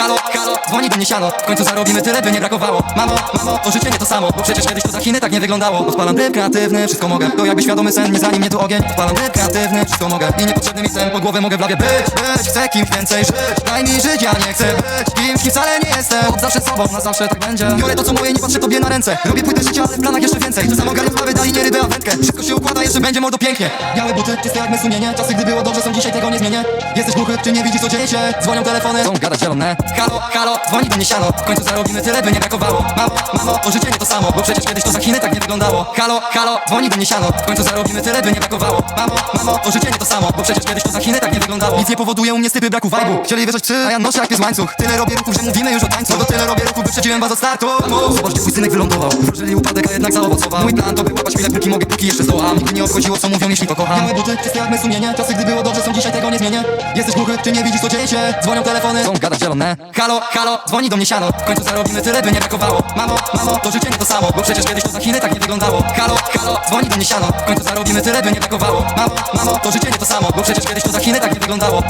halo, dzwoni do mnie siano. W końcu zarobimy tyle, by nie brakowało. Mamo, mamo, to życie nie to samo Bo przecież kiedyś to za Chiny tak nie wyglądało. Odpalam tryb kreatywny, wszystko mogę. To jakby świadomy sen, nie zanim mnie tu ogień. Odpalam tryb kreatywny, wszystko mogę. I niepotrzebny mi sen, pod głowę mogę w lawie być Być, chcę kimś więcej żyć. Daj mi żyć, ja nie chcę być Kimś, kim wcale nie jestem. Od zawsze sobą, na zawsze tak będzie. Biorę to co moje, nie patrzę tobie na ręce. Robię płytę życia, ale w planach jeszcze więcej. Czasem ogarniam sprawy, dali nie rybę, a wędkę jeszcze będzie mordo pięknie. Białe buty, czyste jak me sumienie. Czasy gdy było dobrze, są dzisiaj tego nie zmienię. Jesteś głuchy, czy nie widzisz co dzieje się? Dzwonią telefony, są gadać zielone. Halo, halo, dzwoni do mnie siano. W końcu zarobimy tyle, by nie brakowało. Mamo, mamo, to życie nie to samo Bo przecież kiedyś to za Chiny tak nie wyglądało. Halo, halo, dzwoni do mnie siano. W końcu zarobimy tyle, by nie brakowało. Mamo, mamo, to życie nie to samo Bo przecież kiedyś to za Chiny tak nie wyglądało. Nic nie powoduje u mnie stypy braku vibe'u. Chcieli wierzyć psy, a ja noszę jak pies łańcuch. Tyle robię ruchów, że mówimy już o tańcu. No tyle robię ruchów, wyprzedziłem was od startu. Zobaczcie, twój synek wylądował. Wróżyli upadek, a jednak zaowocował. Mój plan to łapać mogę, póki jeszcze zdołam. Nigdy nie obchodziło, co mówią, jeśli to kocham. Białe buty, czyste jak me sumienie Czasy, gdy było dobrze, są dzisiaj tego nie zmienię. Jesteś głuchy, czy nie widzisz, co dzieje się? Dzwonią telefony, są gadać zielone. Halo, halo, dzwoni do mnie siano. W końcu zarobimy tyle, by nie brakowało. Mamo, mamo, to życie nie to samo Bo przecież kiedyś to za Chiny tak nie wyglądało. Halo, halo, dzwoni do mnie siano. W końcu zarobimy tyle, by nie brakowało. Mamo, mamo, to życie nie to samo Bo przecież kiedyś to za Chiny tak nie wyglądało